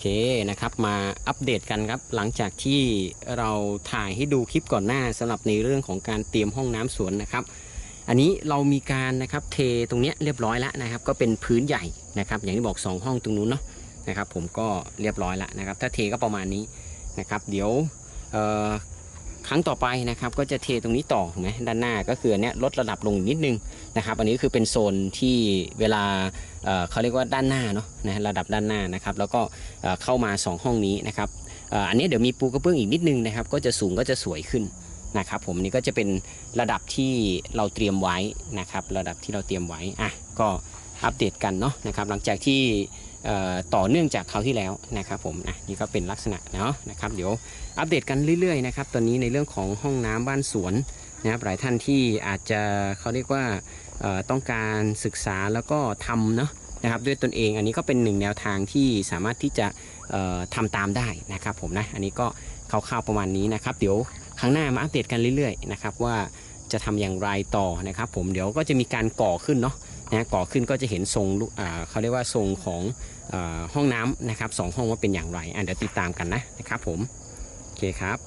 เคนะครับมาอัปเดตกันครับหลังจากที่เราถ่ายให้ดูคลิปก่อนหน้าสำหรับในเรื่องของการเตรียมห้องน้ำสวนนะครับ อันนี้เรามีการนะครับเทตรงเนี้ยเรียบร้อยแล้วนะครับ ก็เป็นพื้นใหญ่นะครับ อย่างที่บอก 2 ห้องตรงนู้นเนาะนะครับ ผมก็เรียบร้อยแล้วนะครับ ถ้าเทก็ประมาณนี้นะครับ เดี๋ยว ครั้งต่อไปนะครับก็จะเทตรงนี้ต่อถูกไหมด้านหน้าก็คืออันเนี้ยลดระดับลงนิดนึงนะครับ อันนี้คือเป็นโซนที่เวลาเอ่อเขาเรียกว่าด้านหน้าเนาะนะระดับด้านหน้านะครับ แล้วก็เอ่อเข้ามา 2 ห้องนี้นะครับเอ่ออันนี้เดี๋ยวมีปูกระเบื้องอีกนิดนึงนะครับ ก็จะสูงก็จะสวยขึ้นนะครับผมนี่ก็จะเป็นระดับที่เราเตรียมไว้นะครับ ระดับที่เราเตรียมไว้อะก็อัปเดตกันเนาะนะครับ หลังจากที่ ต่อเนื่องจากคราวที่แล้วนะครับผมอะนี่ก็เป็นลักษณะเนาะนะครับเดี๋ยวอัปเดตกันเรื่อยๆนะครับตอนนี้ในเรื่องของห้องน้ำบ้านสวนนะครับหลายท่านที่อาจจะเขาเรียกว่าต้องการศึกษาแล้วก็ทำเนาะนะครับด้วยตนเองอันนี้ก็เป็นหนึ่งแนวทางที่สามารถที่จะเอ่อทำตามได้นะครับผมนะอันนี้ก็คร่าวๆประมาณนี้นะครับเดี๋ยวครั้งหน้ามาอัปเดตกันเรื่อยๆนะครับว่าจะทำอย่างไรต่อนะครับผมเดี๋ยวก็จะมีการก่อขึ้นเนาะ นะก่อขึ้นก็จะเห็นทรงเขาเรียกว่าทรงของอห้องน้ำนะครับสองห้องว่าเป็นอย่างไรอะเดี๋ยวติดตามกันนะนะครับผมโอเคครับ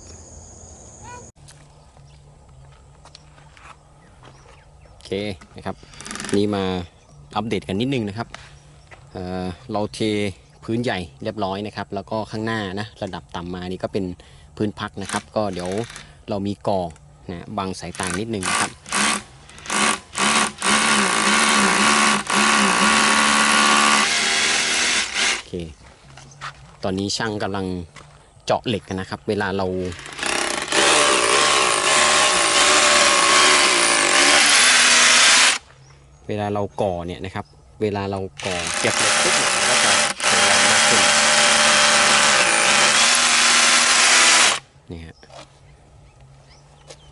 โอเคนะครับนี่มาอัปเดตกันนิดนึงนะครับเเราเทพื้นใหญ่เรียบร้อยนะครับ แล้วก็ข้างหน้านะระดับต่ำมานี่ก็เป็นพื้นพักนะครับ ก็เดี๋ยวเรามีก่อนะบังสายตานิดนึงนะครับโอเค ตอนนี้ช่างกำลังเจาะเหล็กกันนะครับ เวลาเราเวลาเราก่อเนี่ยนะครับ เวลาเราก่อเก็บเหล็กปุ๊บเนี่ยมันก็จะแข็งแรงมากขึ้นนี่ฮะ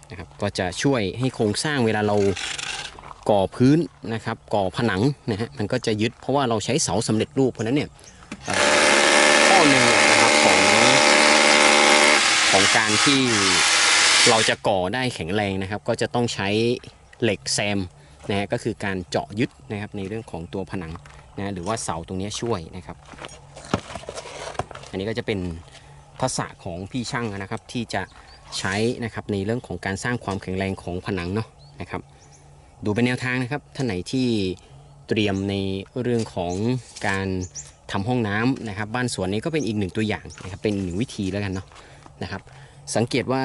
นะครับ ก็จะช่วยให้โครงสร้างเวลาเราก่อพื้นนะครับ ก่อผนังนะฮะ มันก็จะยึดเพราะว่าเราใช้เสาสำเร็จรูปเพราะนั้นเนี่ย ข้อหนึ่งนะครับของของการที่เราจะก่อได้แข็งแรงนะครับ ก็จะต้องใช้เหล็กแซมนะฮะก็คือการเจาะยึดนะครับในเรื่องของตัวผนังนะหรือว่าเสาตรงนี้ช่วยนะครับ อันนี้ก็จะเป็นทักษะของพี่ช่างนะครับที่จะใช้นะครับในเรื่องของการสร้างความแข็งแรงของผนังเนาะนะครับ ดูเป็นแนวทางนะครับท่านไหนที่เตรียมในเรื่องของการ ทำห้องน้ำนะครับ บ้านสวนนี้ก็เป็นอีกหนึ่งตัวอย่างนะครับเป็นหนึ่งวิธีแล้วกันเนาะนะครับ สังเกตว่า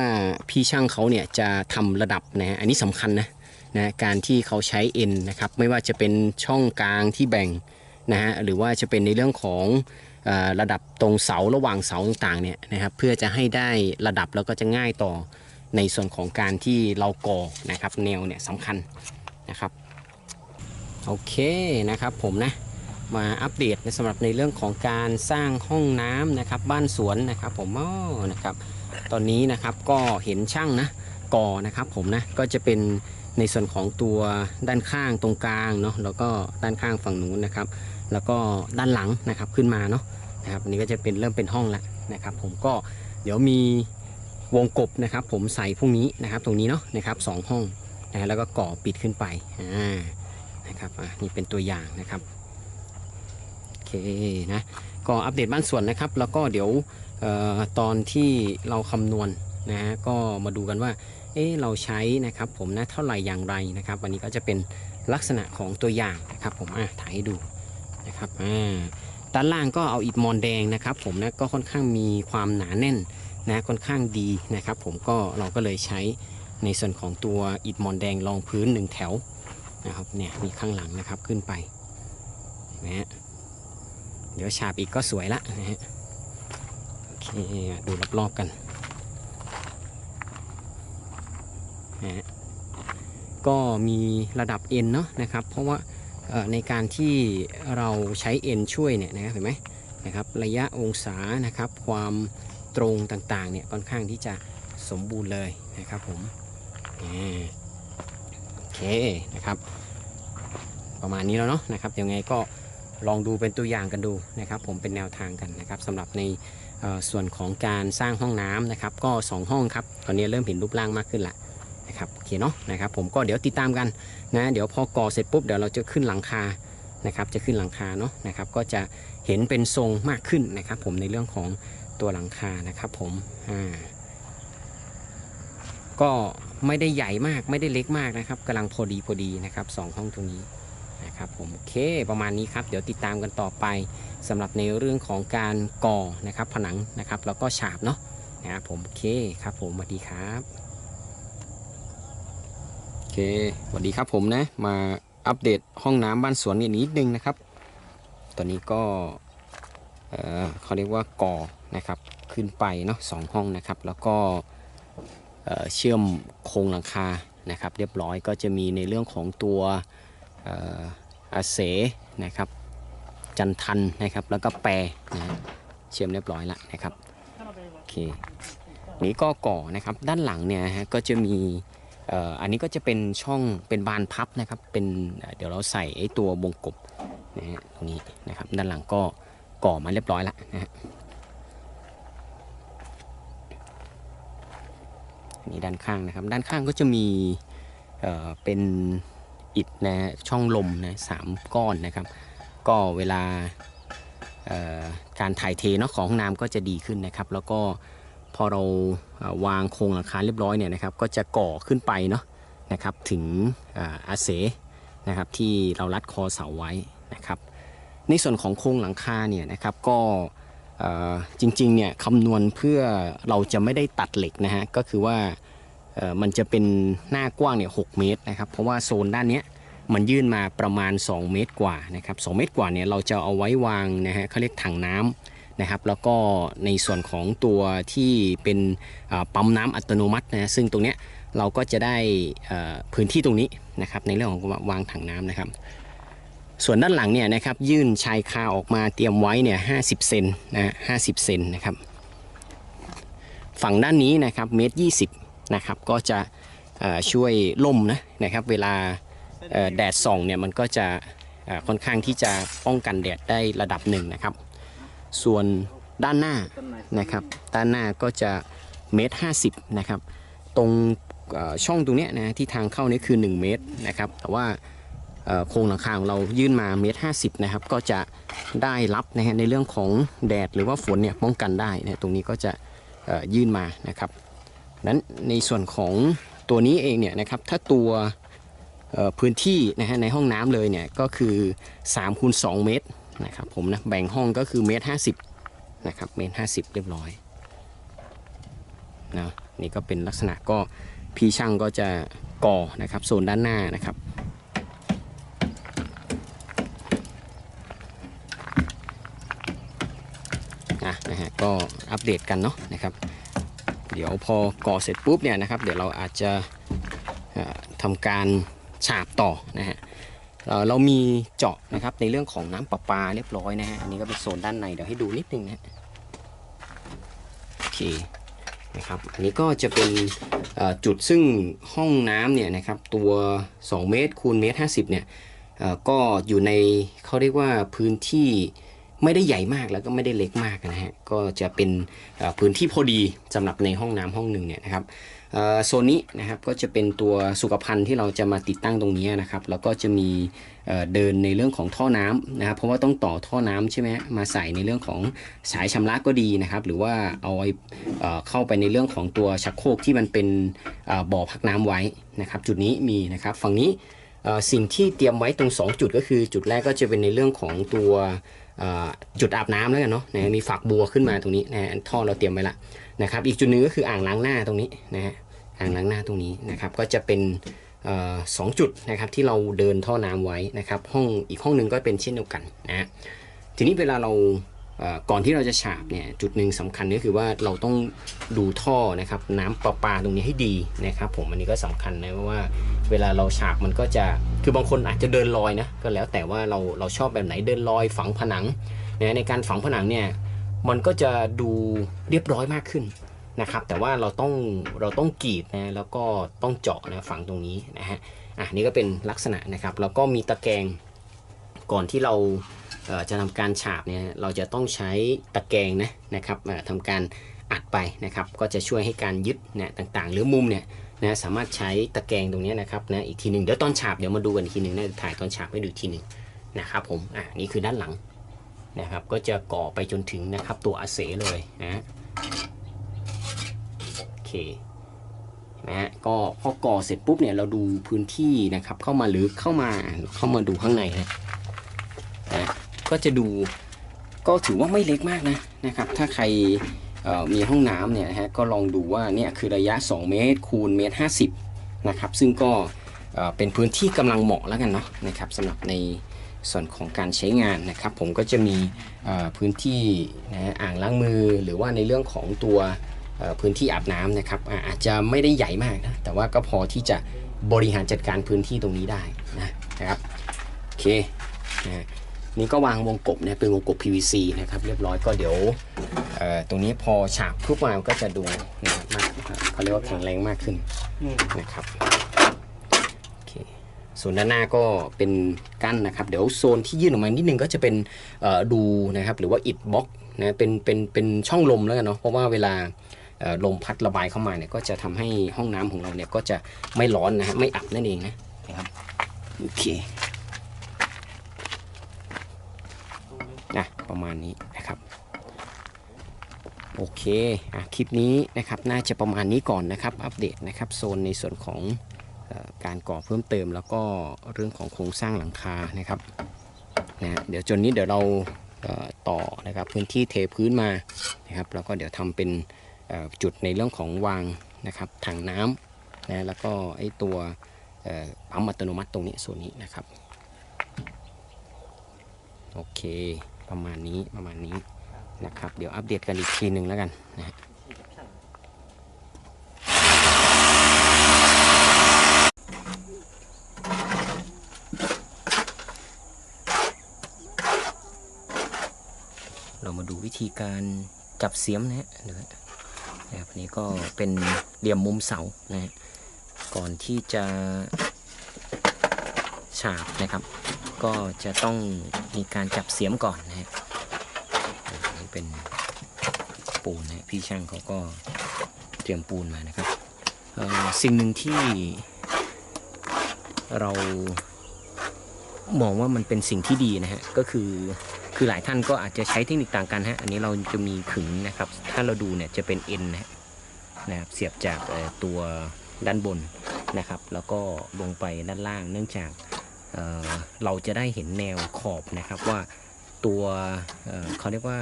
พี่ช่างเขาเนี่ยจะทำระดับนะฮะอันนี้สำคัญนะนะการที่เขาใช้เอ็นนะครับไม่ว่าจะเป็นช่องกลางที่แบ่งนะฮะหรือว่าจะเป็นในเรื่องของระดับตรงเสาระหว่างเสาต่างๆเนี่ยนะครับเพื่อจะให้ได้ระดับแล้วก็จะง่ายต่อในส่วนของการที่เราก่อนะครับแนวเนี่ยสำคัญนะครับโอเคนะครับผมนะ มาอัปเดตในสำหรับในเรื่องของการสร้างห้องน้ำนะครับ บ้านสวนนะครับ ผมอ้อนะครับ ตอนนี้นะครับก็เห็นช่างนะก่อนะครับผมนะก็จะเป็นในส่วนของตัวด้านข้างตรงกลางเนาะแล้วก็ด้านข้างฝั่งนู้นนะครับ แล้วก็ด้านหลังนะครับขึ้นมาเนาะนะครับอันนี้ก็จะเป็นเริ่มเป็นห้องแล้วนะครับ ผมก็เดี๋ยวมีวงกบนะครับ ผมใส่พวกนี้นะครับ ตรงนี้เนาะนะครับสองห้องนะแล้วก็ก่อปิดขึ้นไปอ่านะครับอะนี่เป็นตัวอย่างนะครับ เคนะก็อัปเดตบ้านสวนนะครับ แล้วก็เดี๋ยวออตอนที่เราคำนวณนะฮะก็มาดูกันว่าเอ๊เราใช้นะครับผมนะเท่าไหร่อย่างไรนะครับ วันนี้ก็จะเป็นลักษณะของตัวอย่างนะครับ ผมอะถ่ายให้ดูนะครับอ่าด้านล่างก็เอาอิฐมอนแดงนะครับ ผมนะก็ค่อนข้างมีความหนาแน่นนะค่อนข้างดีนะครับ ผมก็เราก็เลยใช้ในส่วนของตัวอิฐมอนแดงรองพื้นหนึ่งแถวนะครับเนี่ยมีข้างหลังนะครับขึ้นไปเห็นไหมฮะ เดี๋ยวฉาบอีกก็สวยละนะฮะโอเคดูรอบๆกันนะฮะก็มีระดับ N เนาะนะครับ เพราะว่าในการที่เราใช้ N ช่วยเนี่ยนะครับเห็นไหมนะครับระยะองศานะครับ ความตรงต่างๆเนี่ยค่อนข้างที่จะสมบูรณ์เลยนะครับผมโอเคนะครับ ประมาณนี้แล้วเนาะนะครับยังไงก็ ลองดูเป็นตัวอย่างกันดูนะครับ ผมเป็นแนวทางกันนะครับสำหรับในส่วนของการสร้างห้องน้ำนะครับ ก็ 2 ห้องครับตอนนี้เริ่มเห็นรูปร่างมากขึ้นละนะครับโอเคเนาะนะครับ ผมก็เดี๋ยวติดตามกันนะ เดี๋ยวพอก่อเสร็จปุ๊บเดี๋ยวเราจะขึ้นหลังคานะครับจะขึ้นหลังคาเนาะนะครับก็จะเห็นเป็นทรงมากขึ้นนะครับ ผมในเรื่องของตัวหลังคานะครับ ผมอ่าก็ไม่ได้ใหญ่มากไม่ได้เล็กมากนะครับกำลังพอดีพอดีนะครับสองห้องตรงนี้ นะครับผมโอเคประมาณนี้ครับ เดี๋ยวติดตามกันต่อไปสำหรับในเรื่องของการก่อนะครับผนังนะครับแล้วก็ฉาบเนาะนะครับผมโอเคครับผมสวัสดีครับโอเคสวัสดีครับผมนะมาอัปเดตห้องน้ำบ้านสวนกันนิดนึงนะครับ ตอนนี้ก็เเขาเรียกว่าก่อนะครับขึ้นไปเนาะสองห้องนะครับแล้วก็เชื่อมโครงหลังคานะครับ เรียบร้อยก็จะมีในเรื่องของตัว อาเสนะครับจันทันนะครับแล้วก็แปรนะเชื่อมเรียบร้อยแล้วนะครับโอเคนี้ก็ก่อนะครับด้านหลังเนี่ยฮะก็จะมีอันนี้ก็จะเป็นช่องเป็นบานพับนะครับเป็นเดี๋ยวเราใส่ไอ้ตัววงกบนะฮะตรงนี้นะครับด้านหลังก็ก่อมาเรียบร้อยแล้วนะฮะนนี้ด้านข้างนะครับด้านข้างก็จะมีเเป็น อิฐนะฮะช่องลมนะสามก้อนนะครับ ก็เวลาการถ่ายเทเนาะของห้องน้ำก็จะดีขึ้นนะครับ แล้วก็พอเราวางโครงหลังคาเรียบร้อยเนี่ยนะครับ ก็จะก่อขึ้นไปเนาะนะครับถึงอาเสนะครับที่เรารัดคอเสาไว้นะครับ ในส่วนของโครงหลังคาเนี่ยนะครับก็จริงๆเนี่ยคำนวณเพื่อเราจะไม่ได้ตัดเหล็กนะฮะก็คือว่า มันจะเป็นหน้ากว้างเนี่ยหเมตรนะครับ เพราะว่าโซนด้านนี้มันยื่นมาประมาณ 2 เมตรกว่านะครับ2เมตรกว่าเนี่ยเราจะเอาไว้วางนะฮะเขาเรียกถังน้ำนะครับ แล้วก็ในส่วนของตัวที่เป็นปั๊มน้ำอัตโนมัตินะฮะซึ่งตรงเนี้ยเราก็จะได้พื้นที่ตรงนี้นะครับในเรื่องของวางถังน้ำนะครับ ส่วนด้านหลังเนี่ยนะครับยื่นชายคาออกมาเตรียมไว้เนี่ย50เซนนะฮะ50เซนนะครับ ฝั่งด้านนี้นะครับเมตร20 นะครับ ก็จะช่วยล่มนะนะครับ เวลาแดดส่องเนี่ยมันก็จะค่อนข้างที่จะป้องกันแดดได้ระดับหนึ่งนะครับ ส่วนด้านหน้านะครับ ด้านหน้าก็จะเมตรห้าสิบนะครับ ตรงช่องตรงนี้นะที่ทางเข้านี่คือ 1 เมตรนะครับ แต่ว่าโครงหลังคาของเรายื่นมาเมตรห้าสิบนะครับ ก็จะได้รับนะฮะในเรื่องของแดดหรือว่าฝนเนี่ยป้องกันได้นะตรงนี้ก็จะยื่นมานะครับ นั้นในส่วนของตัวนี้เองเนี่ยนะครับถ้าตัวพื้นที่นะฮะในห้องน้ำเลยเนี่ยก็คือ3คูณ2เมตรนะครับผมนะแบ่งห้องก็คือเมตรห้าสิบนะครับเมตรห้าสิบเรียบร้อยนะนี่ก็เป็นลักษณะก็พี่ช่างก็จะก่อนะครับโซนด้านหน้านะครับอะนะฮะก็อัปเดตกันเนาะนะครับ เดี๋ยวพอก่อเสร็จปุ๊บเนี่ยนะครับ เดี๋ยวเราอาจจะเอ่อทำการฉาบต่อนะฮะเเรามีเจาะนะครับในเรื่องของน้ำประปาเรียบร้อยนะฮะอันนี้ก็เป็นโซนด้านในเดี๋ยวให้ดูนิดนึงนะโอเคนะครับอันนี้ก็จะเป็นจุดซึ่งห้องน้ำเนี่ยนะครับตัว 2 เมตรคูณเมตร50เนี่ยก็อยู่ในเขาเรียกว่าพื้นที่ ไม่ได้ใหญ่มากแล้วก็ไม่ได้เล็กมากนะฮะก็จะเป็นพื้นที่พอดีสำหรับในห้องน้ำห้องหนึ่งเนี่ยนะครับโซนนี้นะครับก็จะเป็นตัวสุขภัณฑ์ที่เราจะมาติดตั้งตรงนี้นะครับแล้วก็จะมีเดินในเรื่องของท่อน้ำนะครับเพราะว่าต้องต่อท่อน้ำใช่ไหมมาใส่ในเรื่องของสายชำระก็ดีนะครับ หรือว่าเอาไว้เอ่อเข้าไปในเรื่องของตัวชักโครกที่มันเป็นบ่อพักน้ำไว้นะครับ จุดนี้มีนะครับฝั่งนี้สิ่งที่เตรียมไว้ตรง 2 จุดก็คือจุดแรกก็จะเป็นในเรื่องของตัว จุดอาบน้ำแล้วกันเนาะนะมีฝักบัวขึ้นมาตรงนี้นะฮะท่อเราเตรียมไว้ละนะครับ อีกจุดหนึงก็คืออ่างล้างหน้าตรงนี้นะฮะอ่างล้างหน้าตรงนี้นะครับ ก็จะเป็นเออสองจุดนะครับที่เราเดินท่อน้ำไว้นะครับ ห้องอีกห้องหนึ่งก็เป็นเช่นเดียวกันนะฮะทีนี้เวลาเราเอ่อ ก่อนที่เราจะฉาบเนี่ยจุดหนึ่งสำคัญก็คือว่าเราต้องดูท่อนะครับน้ำประปาตรงนี้ให้ดีนะครับ ผมอันนี้ก็สำคัญนะเพราะว่า เวลาเราฉาบมันก็จะคือบางคนอาจจะเดินลอยนะก็แล้วแต่ว่าเราเราชอบแบบไหนเดินลอยฝังผนังนะในการฝังผนังเนี่ยมันก็จะดูเรียบร้อยมากขึ้นนะครับ แต่ว่าเราต้องเราต้องกรีดนะแล้วก็ต้องเจาะนะฝังตรงนี้นะฮะอะนี่ก็เป็นลักษณะนะครับแล้วก็มีตะแกรงก่อนที่เรา จะทำการฉาบเนี่ยเราจะต้องใช้ตะแกรงนะนะครับทำการอัดไปนะครับก็จะช่วยให้การยึดเนี่ยต่างๆ หรือมุมเนี่ยนะสามารถใช้ตะแกรงตรงนี้นะครับนะอีกทีหนึ่งเดี๋ยวตอนฉาบเดี๋ยวมาดูกันอีกทีหนึ่งนะถ่ายตอนฉาบให้ดูอีกทีหนึ่งนะครับผมอะนี่คือด้านหลังนะครับก็จะก่อไปจนถึงนะครับตัวอาเสเลยนะโอเคนะฮะก็พอก่อเสร็จปุ๊บเนี่ยเราดูพื้นที่นะครับเข้ามาหรือเข้ามาเข้ามาดูข้างในนะ ก็จะดูก็ถือว่าไม่เล็กมากนะนะครับ ถ้าใครมีห้องน้ำเนี่ยนะฮะก็ลองดูว่าเนี่ยคือระยะ 2 เมตร คูณเมตร50นะครับ ซึ่งก็เป็นพื้นที่กำลังเหมาะแล้วกันเนาะนะครับสำหรับในส่วนของการใช้งานนะครับ ผมก็จะมีพื้นที่นะอ่างล้างมือ หรือว่าในเรื่องของตัวพื้นที่อาบน้ำนะครับอาจจะไม่ได้ใหญ่มากนะแต่ว่าก็พอที่จะบริหารจัดการพื้นที่ตรงนี้ได้นะครับโอเคนะ นี่ก็วางวงกบนะเป็นวงกบ PVC นะครับเรียบร้อยก็เดี๋ยวเอ่อตรงนี้พอฉาบทุกมาก็จะดูนะครับมากเขาเรียกว่าแข็งแรงมากขึ้นนะครับโอเคส่วนด้านหน้าก็เป็นกั้นนะครับ เดี๋ยวโซนที่ยื่นออกมานิดนึงก็จะเป็นเอ่อดูนะครับหรือว่าอิดบล็อกนะเป็นเป็นเป็นช่องลมแล้วกันเนาะเพราะว่าเวลาเอ่อลมพัดระบายเข้ามาเนี่ยก็จะทำให้ห้องน้ำของเราเนี่ยก็จะไม่ร้อนนะฮะไม่อับนั่นเองนะนะครับโอเคนะ ประมาณนี้นะครับโอเคอคลิปนี้นะครับน่าจะประมาณนี้ก่อนนะครับ อัปเดตนะครับโซนในส่วนของออการก่อเพิ่มเติม แล้วก็เรื่องของโครงสร้างหลังคานะครับนะเดี๋ยวจนนี้เดี๋ยวเราเต่อนะครับพื้นที่เทพื้นมานะครับแล้วก็เดี๋ยวทำเป็นจุดในเรื่องของวางนะครับถังน้ำนะแล้วก็ไอ้ตัวปั๊มอัตโนมัติตรงนี้ส่วนนี้นะครับโอเค ประมาณนี้ประมาณนี้นะครับ เดี๋ยวอัปเดตกันอีกทีหนึ่งแล้วกันนะฮะเรามาดูวิธีการจับเสียมนะฮะเดี๋ยวนะครับอันนี้ก็เป็นเหลี่ยมมุมเสานะฮะก่อนที่จะฉาบนะครับ ก็จะต้องมีการจับเสียมก่อนนะฮะนนี้เป็นปูนนะพี่ช่างเขาก็เตรียมปูนมานะครับสิ่งหนึ่งที่เรามองว่ามันเป็นสิ่งที่ดีนะฮะก็คือคือหลายท่านก็อาจจะใช้เทคนิคต่างกันฮะอันนี้เราจะมีขึงนะครับ ถ้าเราดูเนี่ยจะเป็นเอ็นนะฮะนะครับเสียบจากตัวด้านบนนะครับ แล้วก็ลงไปด้านล่างเนื่องจาก เเราจะได้เห็นแนวขอบนะครับว่าตัวเเขาเรียกว่า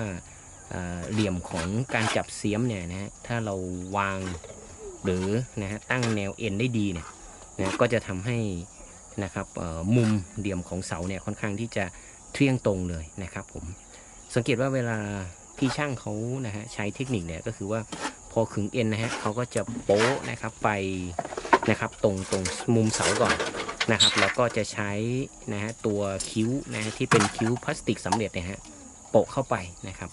เเหลี่ยมของการจับเสียมเนี่ยนะฮะถ้าเราวางหรือนะฮะตั้งแนวเอ็นได้ดีเนี่ยนะก็จะทำให้นะครับมุมเหลี่ยมของเสาเนี่ยค่อนข้างที่จะเที่ยงตรงเลยนะครับผมสังเกตว่าเวลาพี่ช่างเขานะฮะใช้เทคนิคเนี่ยก็คือว่าพอขึงเอ็นนะฮะเขาก็จะโป๊ะนะครับไปนะครับตรงตรงมุมเสาก่อน นะครับแล้วก็จะใช้นะฮะตัวคิ้วนะฮะที่เป็นคิ้วพลาสติกสำเร็จเนยฮะโปะเข้าไปนะครับ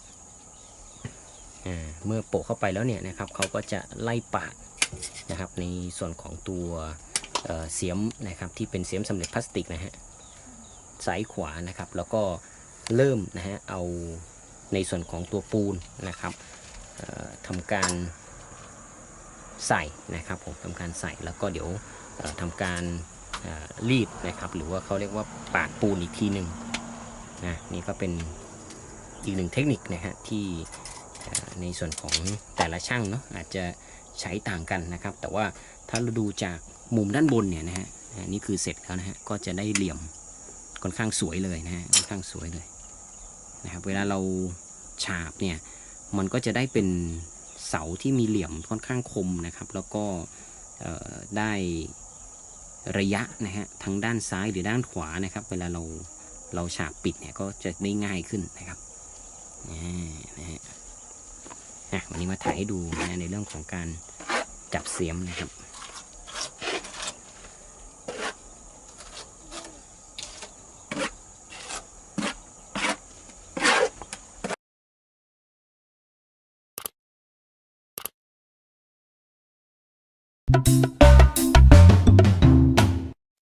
อ่าเมื่อโปะเข้าไปแล้วเนี่ยนะครับเขาก็จะไล่ปาดนะครับในส่วนของตัวเเสียมนะครับที่เป็นเสียมสำเร็จพลาสติกนะฮะซ้ายขวานะครับ แล้วก็เริ่มนะฮะเอาในส่วนของตัวปูนนะครับทำการใส่นะครับผมทำการใส่แล้วก็เดี๋ยวทำการ รีดนะครับ หรือว่าเขาเรียกว่าปาดปูนอีกทีหนึ่งนะนี่ก็เป็นอีกหนึ่งเทคนิคนะฮะที่ในส่วนของแต่ละช่างเนาะอาจจะใช้ต่างกันนะครับ แต่ว่าถ้าเราดูจากมุมด้านบนเนี่ยนะฮะนี่คือเสร็จแล้วนะฮะก็จะได้เหลี่ยมค่อนข้างสวยเลยนะฮะค่อนข้างสวยเลยนะครับเวลาเราฉาบเนี่ยมันก็จะได้เป็นเสาที่มีเหลี่ยมค่อนข้างคมนะครับ แล้วก็ได้ ระยะนะฮะทางด้านซ้ายหรือด้านขวานะครับ เวลาเราเราฉากปิดเนี่ยก็จะได้ง่ายขึ้นนะครับอ่นะฮะวันนี้มาถ่ายให้ดูนะในเรื่องของการจับเสียมนะครับ